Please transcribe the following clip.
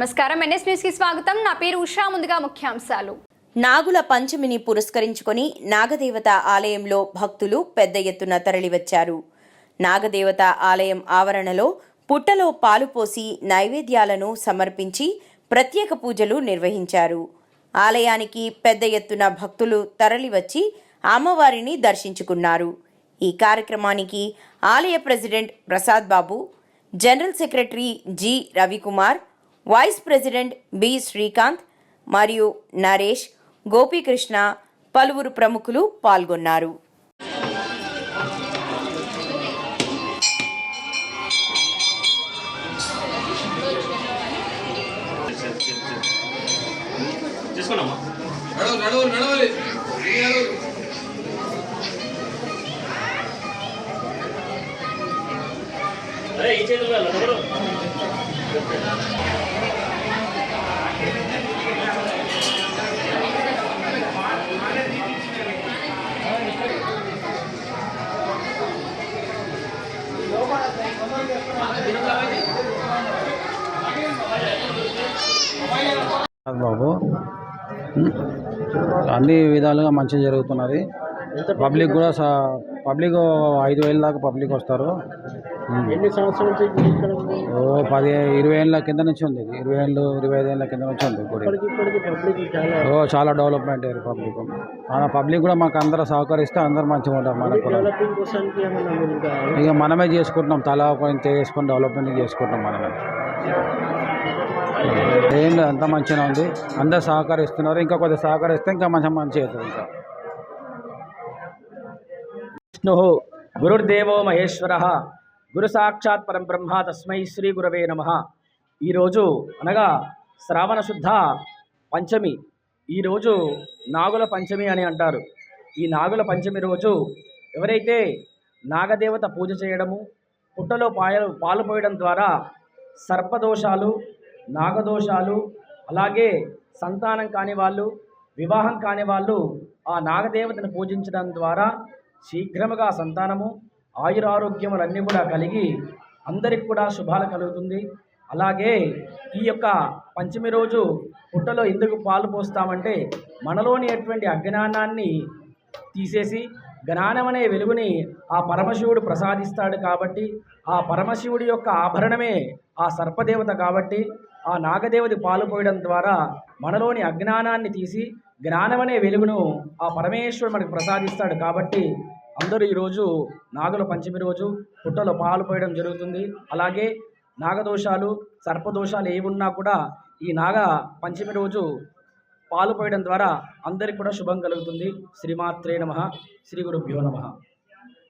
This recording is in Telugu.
నమస్కారం. ఎన్ఎస్ న్యూస్కి స్వాగతం. నా పేరు ఉషా. ముందుగా ముఖ్యాంశాలు. నాగుల పంచమిని పురస్కరించుకొని నాగదేవత ఆలయంలో భక్తులు పెద్ద ఎత్తున తరలివచ్చారు. నాగదేవత ఆలయం ఆవరణలో పుట్టలో పాలు పోసి నైవేద్యాలను సమర్పించి ప్రత్యేక పూజలు నిర్వహించారు. ఆలయానికి పెద్ద ఎత్తున భక్తులు తరలివచ్చి అమ్మవారిని దర్శించుకున్నారు. ఈ కార్యక్రమానికి ఆలయ president Prasad Babu general secretary G Ravikumar vice president B Srikanth మరియు నరేష్ గోపీకృష్ణ పలువురు ప్రముఖులు పాల్గొన్నారు. అరే ఈ చేతులు బాబు. అన్ని విధాలుగా మంచిగా జరుగుతున్నది. పబ్లిక్ కూడా సా- పబ్లిక్ ఐదు వేల దాకా పబ్లిక్ వస్తారు. ఓ పది ఇరవై ఏళ్ళ కింద నుంచి ఉంది. ఇది. ఇరవై ఏళ్ళు ఇరవై ఐదు ఏళ్ళ కింద నుంచి ఉంది గుడి. ఓ చాలా డెవలప్మెంట్ అయ్యారు పబ్లిక్. మన పబ్లిక్ కూడా మాకు అందరూ సహకరిస్తే అందరూ మంచిగా ఉంటారు మనకు ఇంకా మనమే చేసుకుంటున్నాం. తలా చేసుకొని డెవలప్మెంట్ చేసుకుంటున్నాం మనమే. ఏం లేదు అంతా మంచిగా ఉంది. అందరు సహకరిస్తున్నారు. ఇంకా కొద్దిగా సహకరిస్తే ఇంకా మంచి మంచిగా అవుతుంది ఇంకా. విష్ణు గురుర్దేవో మహేశ్వర. గురు సాక్షాత్ పరం బ్రహ్మ తస్మై శ్రీ గురవే నమ. ఈరోజు అనగా శ్రావణ శుద్ధ పంచమి. ఈరోజు నాగుల పంచమి అని అంటారు. ఈ నాగుల పంచమి రోజు ఎవరైతే నాగదేవత పూజ చేయడము పుట్టలో పాయలు పాలు పోయడం ద్వారా సర్పదోషాలు నాగదోషాలు అలాగే సంతానం కాని వాళ్ళు వివాహం కాని వాళ్ళు ఆ నాగదేవతను పూజించడం ద్వారా శీఘ్రముగా సంతానము ఆయురారోగ్యములన్నీ కూడా కలిగి అందరికి కూడా శుభాలు కలుగుతుంది. అలాగే ఈ యొక్క పంచమి రోజు పుట్టలో ఎందుకు పాలు పోస్తామంటే మనలోని అటువంటి అజ్ఞానాన్ని తీసేసి జ్ఞానమనే వెలుగుని ఆ పరమశివుడు ప్రసాదిస్తాడు కాబట్టి ఆ పరమశివుడి యొక్క ఆభరణమే ఆ సర్పదేవత కాబట్టి ఆ నాగదేవతి పాలు పోయడం ద్వారా మనలోని అజ్ఞానాన్ని తీసి జ్ఞానమనే వెలుగును ఆ పరమేశ్వరుడు మనకు ప్రసాదిస్తాడు కాబట్టి అందరూ ఈరోజు నాగుల పంచమి రోజు పుట్టలో పాలు పోయడం జరుగుతుంది. అలాగే నాగదోషాలు సర్పదోషాలు ఏవి ఉన్నా కూడా ఈ నాగ పంచమి రోజు పాలు పోయడం ద్వారా అందరికీ కూడా శుభం కలుగుతుంది. శ్రీమాత్రే నమ. శ్రీ గురుభ్యో నమ.